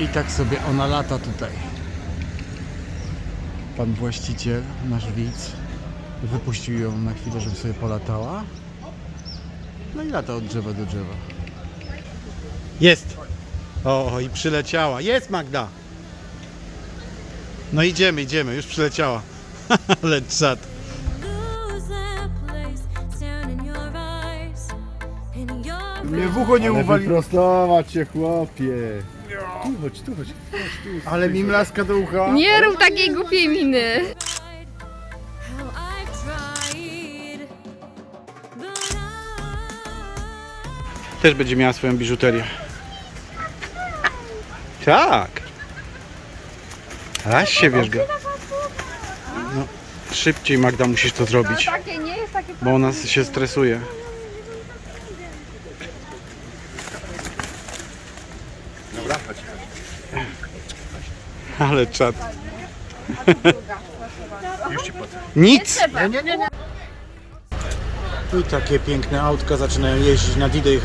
I tak sobie ona lata tutaj. Pan właściciel, nasz widz, wypuścił ją na chwilę, żeby sobie polatała. No i lata od drzewa do drzewa. Jest! O, i przyleciała. Jest Magda! No idziemy, idziemy, już przyleciała. Ale czad. Mnie w ucho nie uwali. wyprostować się, chłopie. Tu chodź, tu chodź, chodź tu. Ale mi mlaska do ucha. Nie rób takiej głupiej miny. Też będzie miała swoją biżuterię. Tak. Raz się wiesz go. No, szybciej Magda musisz to zrobić, Takie nie jest takie bo ona się stresuje. Ale czad. Już ci płacę. Nic! Nie, nie, nie, nie. I takie piękne autka zaczynają jeździć na D-Day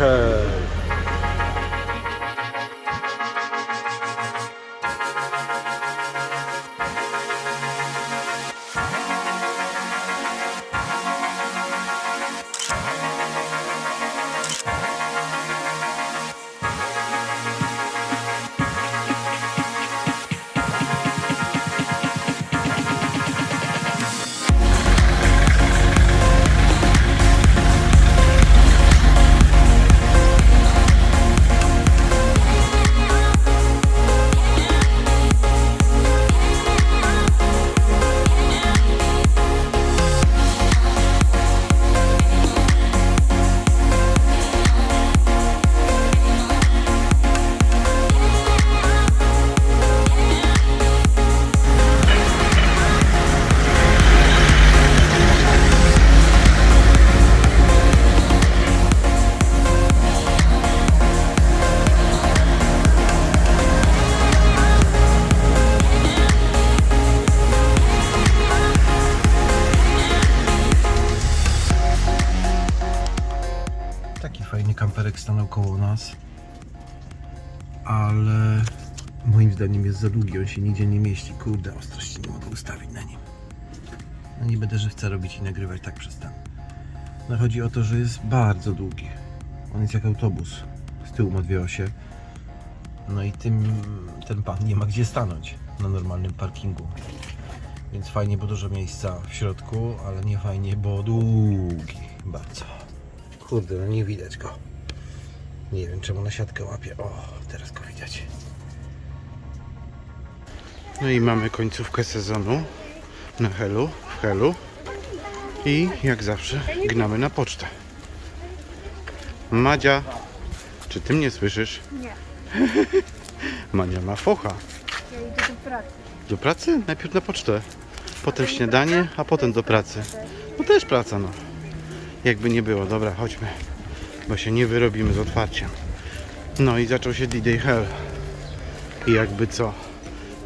jest za długi, on się nigdzie nie mieści. Kurde, ostrości nie mogę ustawić na nim. No nie będę żywca robić i nagrywać tak przez ten. No chodzi o to, że jest bardzo długi. On jest jak autobus. Z tyłu ma dwie osie. No i tym, ten pan nie ma gdzie stanąć na normalnym parkingu. Więc fajnie, bo dużo miejsca w środku, ale nie fajnie, bo długi bardzo. Kurde, no nie widać go. Nie wiem czemu na siatkę łapie. O, teraz go widać. No i mamy końcówkę sezonu na Helu, w Helu. I jak zawsze gnamy na pocztę. Madzia, czy ty mnie słyszysz? Nie. Madzia ma focha. Ja idę do pracy. Do pracy? Najpierw na pocztę. Potem śniadanie, a potem do pracy. No też praca, no. Jakby nie było. Dobra, chodźmy. Bo się nie wyrobimy z otwarciem. No i zaczął się D-Day Hell. I jakby co?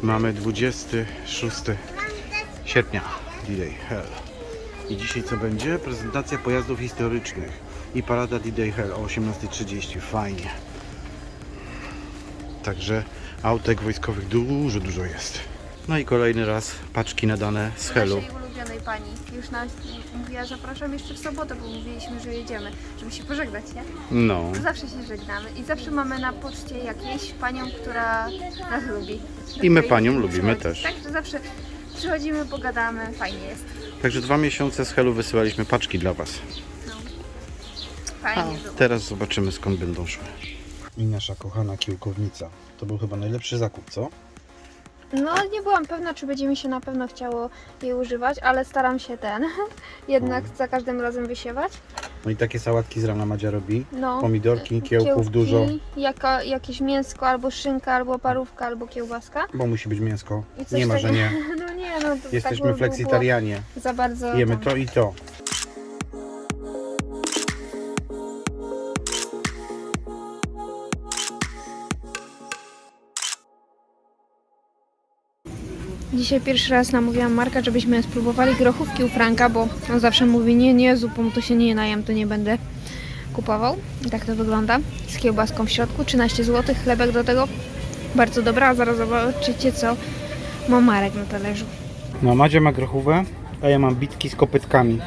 Mamy 26 sierpnia. D-Day Hell. I dzisiaj co będzie? Prezentacja pojazdów historycznych. I parada D-Day Hell o 18.30. Fajnie. Także autek wojskowych dużo, dużo jest. No i kolejny raz paczki nadane z Helu. Naszej ulubionej pani. Już nas mówiła, zapraszam jeszcze w sobotę, bo mówiliśmy, że jedziemy, żeby się pożegnać, nie? No, Zawsze się żegnamy i zawsze mamy na poczcie jakieś panią, która nas lubi. I my panią lubimy też. Także zawsze przychodzimy, pogadamy, fajnie jest. także dwa miesiące z Helu wysyłaliśmy paczki dla Was. Fajnie było. Teraz zobaczymy skąd będą szły. I nasza kochana kiełkownica. To był chyba najlepszy zakup, co? No nie byłam pewna, czy będzie mi się na pewno chciało jej używać, ale staram się ten jednak za każdym razem wysiewać. No i takie sałatki z rana Madzia robi. No. Pomidorki, kiełków Kiełki, dużo, Jaka, jakieś mięsko, albo szynka, albo parówka, albo kiełbaska. bo musi być mięsko. I coś Nie ma, że takiego- nie. No nie, no to tak Jesteśmy by było fleksitarianie. Za bardzo. Jemy tam. to i to. Dzisiaj pierwszy raz namówiłam Marka, żebyśmy spróbowali grochówki u Franka, bo on zawsze mówi nie, nie, zupą to się nie najem, to nie będę kupował. I tak to wygląda. Z kiełbaską w środku, 13 zł, chlebek do tego. Bardzo dobra, a zaraz zobaczycie co ma Marek na talerzu. No, Madzia ma grochówę, a ja mam bitki z kopytkami,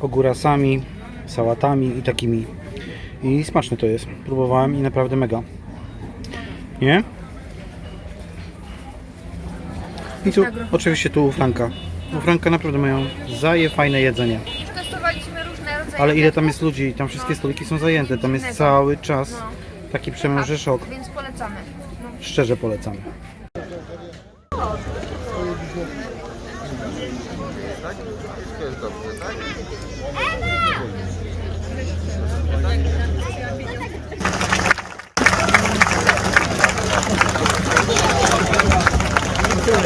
ogórasami, sałatami i takimi. I smaczne to jest. Próbowałem i naprawdę mega. Nie? I tu oczywiście tu u Franka. U Franka naprawdę mają zaje fajne jedzenie. Testowaliśmy różne rodzaje. Ale ile tam jest ludzi? Tam wszystkie stoliki są zajęte. Tam jest cały czas taki przemęży szok. Więc polecamy. Szczerze polecamy.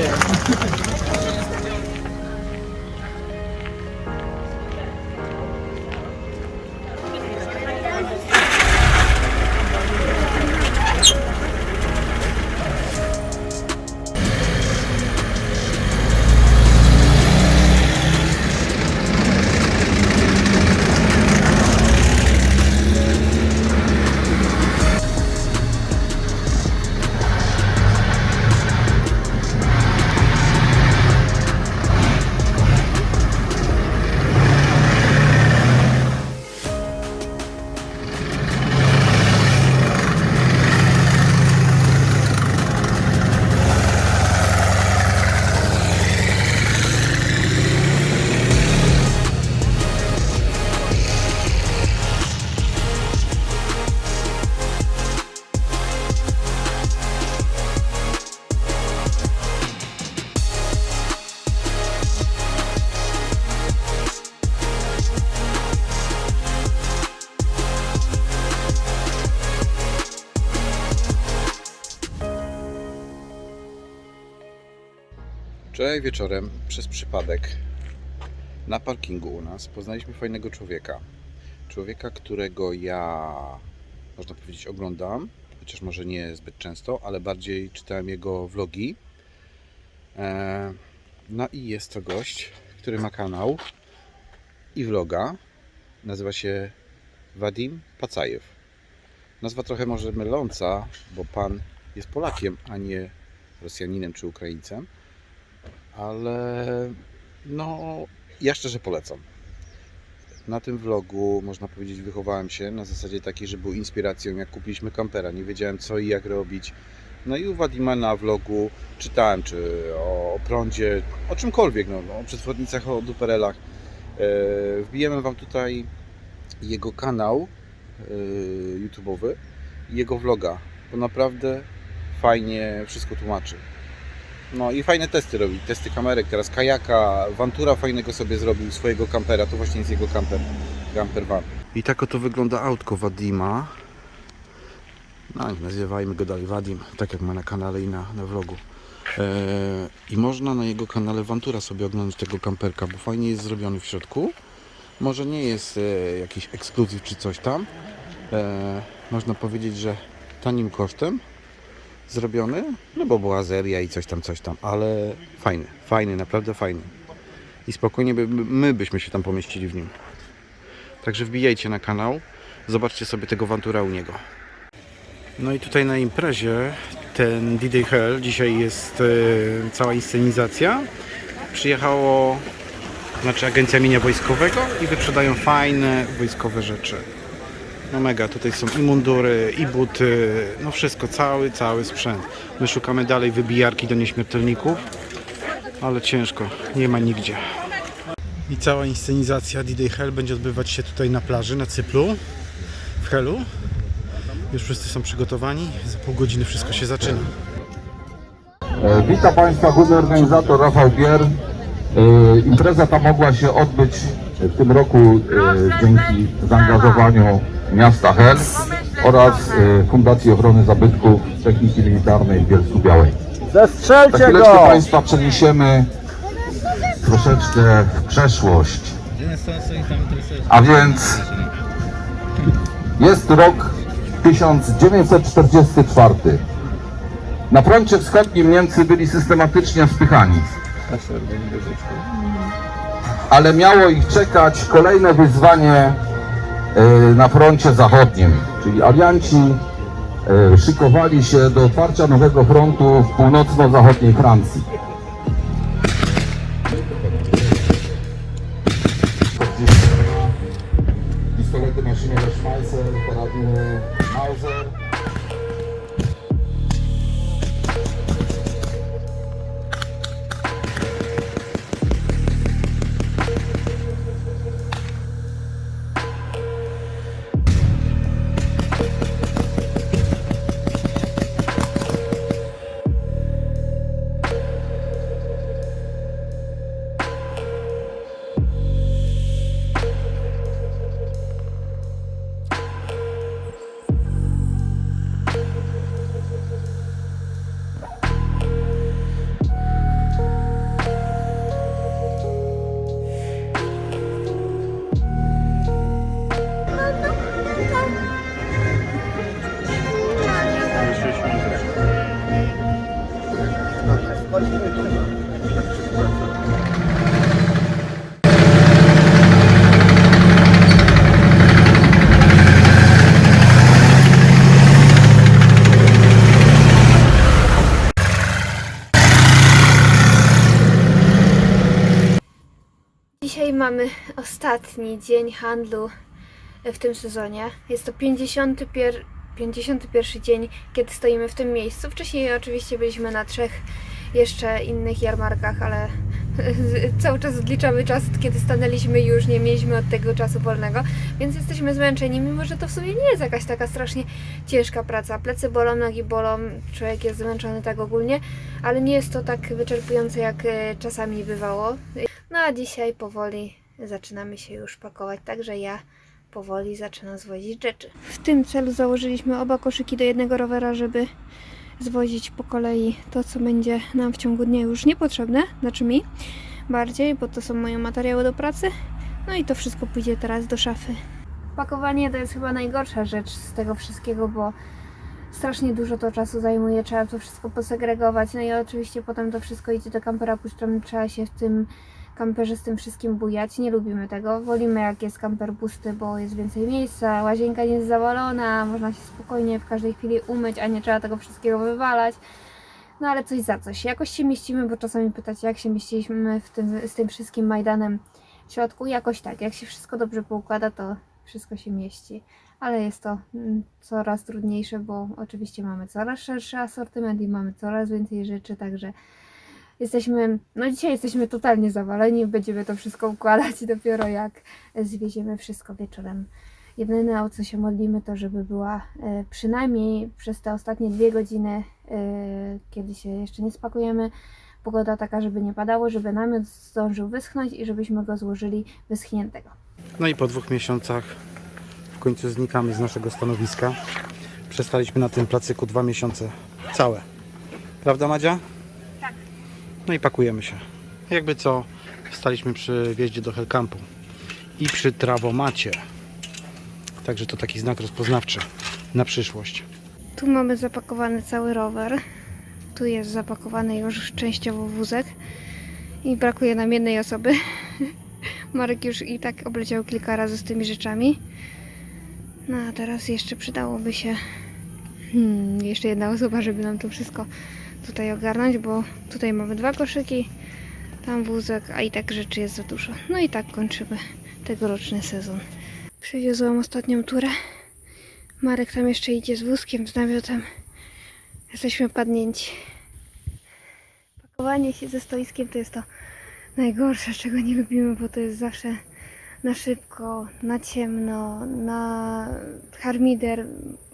れ。Wczoraj wieczorem przez przypadek na parkingu u nas poznaliśmy fajnego człowieka. Człowieka, którego ja, można powiedzieć, oglądam, chociaż może nie zbyt często, ale bardziej czytałem jego vlogi. E, No i jest to gość, który ma kanał i vloga. Nazywa się Wadim Pacajew. Nazwa trochę może myląca, bo pan jest Polakiem, a nie Rosjaninem czy Ukraińcem ale no ja szczerze polecam. Na tym vlogu, można powiedzieć, wychowałem się na zasadzie takiej, że był inspiracją, jak kupiliśmy kampera. Nie wiedziałem co i jak robić. No i u Wadima na vlogu czytałem, czy o prądzie, o czymkolwiek, no, o przetwornicach, o duperelach. E, wbijemy Wam tutaj jego kanał e, YouTube'owy i jego vloga, bo naprawdę fajnie wszystko tłumaczy. No i fajne testy robi, testy kamerek, teraz kajaka, Vantura fajnego sobie zrobił, swojego kampera, to właśnie jest jego kamper, camper van. I tak oto wygląda autko Wadima. No, nazywajmy go dalej Wadim, tak jak ma na kanale i na, na vlogu. Eee, I można na jego kanale Vantura sobie oglądać tego kamperka, bo fajnie jest zrobiony w środku. Może nie jest e, jakiś ekskluzyw czy coś tam. E, można powiedzieć, że tanim kosztem, zrobiony, no bo była seria i coś tam, coś tam, ale fajny, fajny, naprawdę fajny. I spokojnie by, my byśmy się tam pomieścili w nim. Także wbijajcie na kanał, zobaczcie sobie tego Ventura u niego. No i tutaj na imprezie ten D-Day Hell, dzisiaj jest e, cała inscenizacja. Przyjechało znaczy Agencja Mienia Wojskowego i wyprzedają fajne wojskowe rzeczy. No mega, tutaj są i mundury, i buty, no wszystko, cały, cały sprzęt. My szukamy dalej wybijarki do nieśmiertelników, ale ciężko, nie ma nigdzie. I cała inscenizacja D-Day Hell będzie odbywać się tutaj na plaży, na Cyplu, w Helu. Już wszyscy są przygotowani, za pół godziny wszystko się zaczyna. E, Witam Państwa, główny organizator Rafał Gier. E, Impreza ta mogła się odbyć w tym roku e, dzięki zaangażowaniu miasta Hel oraz e, Fundacji Ochrony Zabytków Techniki Militarnej w Bielsku Białej. Zestrzelcie Za chwileczkę Państwa przeniesiemy troszeczkę w przeszłość. A więc jest rok 1944. Na froncie wschodnim Niemcy byli systematycznie spychani. Ale miało ich czekać kolejne wyzwanie na froncie zachodnim, czyli alianci e, szykowali się do otwarcia nowego frontu w północno-zachodniej Francji. Pistolety maszynowe Schmeisser, karabiny Mauser. Mamy ostatni dzień handlu w tym sezonie. Jest to 51, 51 dzień, kiedy stoimy w tym miejscu. Wcześniej oczywiście byliśmy na trzech jeszcze innych jarmarkach, ale cały czas odliczamy czas, kiedy stanęliśmy już nie mieliśmy od tego czasu wolnego, więc jesteśmy zmęczeni, mimo że to w sumie nie jest jakaś taka strasznie ciężka praca. Plecy bolą, nogi bolą, człowiek jest zmęczony tak ogólnie, ale nie jest to tak wyczerpujące, jak e, czasami bywało. No a dzisiaj powoli zaczynamy się już pakować, także ja powoli zaczynam zwozić rzeczy. W tym celu założyliśmy oba koszyki do jednego rowera, żeby zwozić po kolei to, co będzie nam w ciągu dnia już niepotrzebne, znaczy mi bardziej, bo to są moje materiały do pracy. No i to wszystko pójdzie teraz do szafy. Pakowanie to jest chyba najgorsza rzecz z tego wszystkiego, bo strasznie dużo to czasu zajmuje, trzeba to wszystko posegregować, no i oczywiście potem to wszystko idzie do kampera puszczamy, trzeba się w tym kamperze z tym wszystkim bujać. Nie lubimy tego. Wolimy jak jest kamper pusty, bo jest więcej miejsca, łazienka nie jest zawalona, można się spokojnie w każdej chwili umyć, a nie trzeba tego wszystkiego wywalać. No ale coś za coś. Jakoś się mieścimy, bo czasami pytacie, jak się mieściliśmy w tym, z tym wszystkim Majdanem w środku. Jakoś tak. Jak się wszystko dobrze poukłada, to wszystko się mieści. Ale jest to mm, coraz trudniejsze, bo oczywiście mamy coraz szerszy asortyment i mamy coraz więcej rzeczy, także jesteśmy, no dzisiaj jesteśmy totalnie zawaleni, będziemy to wszystko układać dopiero jak zwieziemy wszystko wieczorem. Jedyne o co się modlimy to, żeby była e, przynajmniej przez te ostatnie dwie godziny, e, kiedy się jeszcze nie spakujemy, pogoda taka, żeby nie padało, żeby namiot zdążył wyschnąć i żebyśmy go złożyli wyschniętego. No i po dwóch miesiącach w końcu znikamy z naszego stanowiska. Przestaliśmy na tym placyku dwa miesiące całe. Prawda Madzia? No i pakujemy się. Jakby co, staliśmy przy wjeździe do Hellcampu i przy trawomacie. Także to taki znak rozpoznawczy na przyszłość. Tu mamy zapakowany cały rower. Tu jest zapakowany już częściowo wózek. I brakuje nam jednej osoby. Marek już i tak obleciał kilka razy z tymi rzeczami. No a teraz jeszcze przydałoby się hmm, jeszcze jedna osoba, żeby nam to wszystko tutaj ogarnąć, bo tutaj mamy dwa koszyki, tam wózek, a i tak rzeczy jest za dużo. No i tak kończymy tegoroczny sezon. Przywiozłam ostatnią turę. Marek tam jeszcze idzie z wózkiem, z namiotem. Jesteśmy padnięci. Pakowanie się ze stoiskiem to jest to najgorsze, czego nie lubimy, bo to jest zawsze na szybko, na ciemno, na harmider,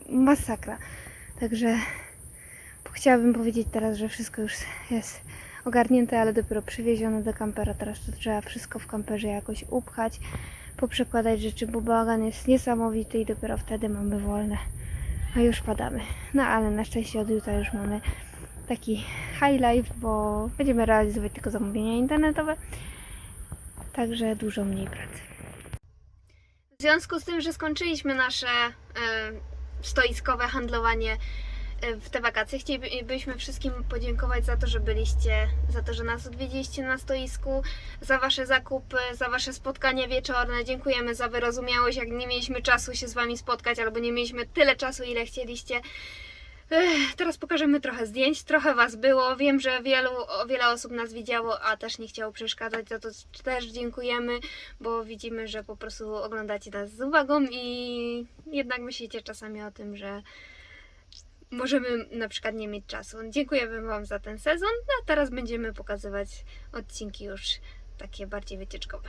masakra. Także chciałabym powiedzieć teraz, że wszystko już jest ogarnięte, ale dopiero przywiezione do kampera. Teraz to trzeba wszystko w kamperze jakoś upchać, poprzekładać rzeczy, bo bałagan jest niesamowity i dopiero wtedy mamy wolne. A już padamy. No ale na szczęście od jutra już mamy taki high life, bo będziemy realizować tylko zamówienia internetowe. Także dużo mniej pracy. W związku z tym, że skończyliśmy nasze e, stoiskowe handlowanie w te wakacje. Chcielibyśmy wszystkim podziękować za to, że byliście, za to, że nas odwiedziliście na stoisku, za Wasze zakupy, za Wasze spotkania wieczorne. Dziękujemy za wyrozumiałość, jak nie mieliśmy czasu się z Wami spotkać, albo nie mieliśmy tyle czasu, ile chcieliście. Teraz pokażemy trochę zdjęć, trochę Was było. Wiem, że wielu, wiele osób nas widziało, a też nie chciało przeszkadzać. Za to też dziękujemy, bo widzimy, że po prostu oglądacie nas z uwagą i jednak myślicie czasami o tym, że możemy na przykład nie mieć czasu. Dziękujemy Wam za ten sezon, no a teraz będziemy pokazywać odcinki już takie bardziej wycieczkowe.